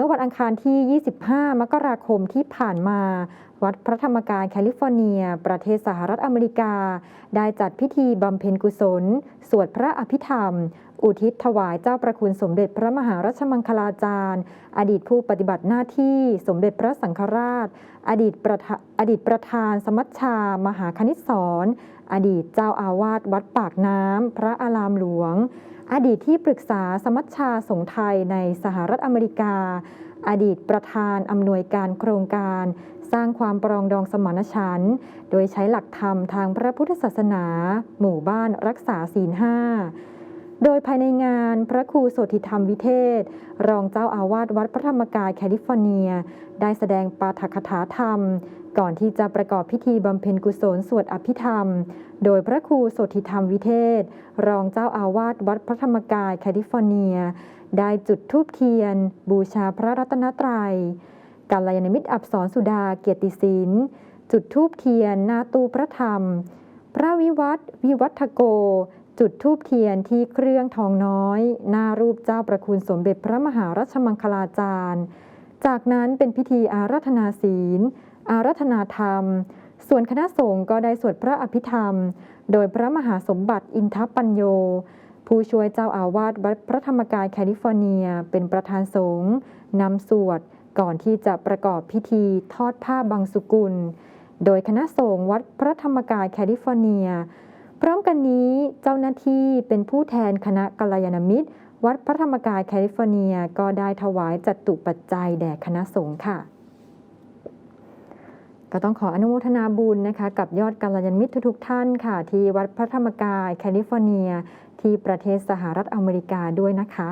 มื่อวันอังคารที่ 25 มกราคมที่ผ่านมา วัดพระธรรมกายแคลิฟอร์เนีย ประเทศสหรัฐอเมริกา ได้จัดพิธีบำเพ็ญกุศล สวดพระอภิธรรม อุทิศถวายเจ้าประคุณสมเด็จพระมหารัชมังคลาจารย์ อดีตผู้ปฏิบัติหน้าที่สมเด็จพระสังฆราช อดีตประธาอดีตประธานสมัชชา มหาคณิตศรอดีตเจ้าอาวาสวัดปากน้ำพระอารามหลวง อดีตที่ปรึกษาสมัชชาสงไทยในสหรัฐอเมริกา อดีตประธานอำนวยการโครงการ สร้างความปรองดองสมานฉันท์โดยใช้หลักธรรมทางพระพุทธศาสนา หมู่บ้านรักษาศีลห้า ภายในงานพระครูโสธิธรรมวิเทศ รองเจ้าอาวาสวัดพระธรรมกายแคลิฟอร์เนีย ได้แสดงปาฐกถาธรรม ก่อนที่จะประกอบพิธีบำเพ็ญกุศลสวดอภิธรรม โดยพระครูโสธิธรรมวิเทศ รองเจ้าอาวาสวัดพระธรรมกายแคลิฟอร์เนีย ได้จุดธูปเทียน บูชาพระรัตนตรัยกาลยานมิตรอับสรสุดาเกียรติศิลจุดธูปเทียนนาตูพระธรรม พระวิวัฒน์วิวัฒโก จุดธูปเทียนที่เครื่องทองน้อย หน้ารูปเจ้าประคุณสมเด็จพระมหารัชมังคลาจารย์ จากนั้นเป็นพิธีอาราธนาศีล อาราธนาธรรม ส่วนคณะสงฆ์ก็ได้สวดพระอภิธรรม โดยพระมหาสมบัติอินทปัญโย ผู้ช่วยเจ้าอาวาสวัดพระธรรมกายแคลิฟอร์เนีย เป็นประธานสงฆ์นำสวดก่อนที่จะประกอบพิธีทอดผ้าบางสุกุล โดยคณะสงฆ์วัดพระธรรมกายแคลิฟอร์เนีย พร้อมกันนี้เจ้าหน้าที่เป็นผู้แทนคณะกัลยาณมิตร วัดพระธรรมกายแคลิฟอร์เนียก็ได้ถวายจัตุปัจจัยแด่คณะสงฆ์ค่ะ ก็ต้องขออนุโมทนาบุญนะคะ กับยอดกัลยาณมิตรทุกๆท่านค่ะ ที่วัดพระธรรมกายแคลิฟอร์เนีย ที่ประเทศสหรัฐอเมริกาด้วยนะคะ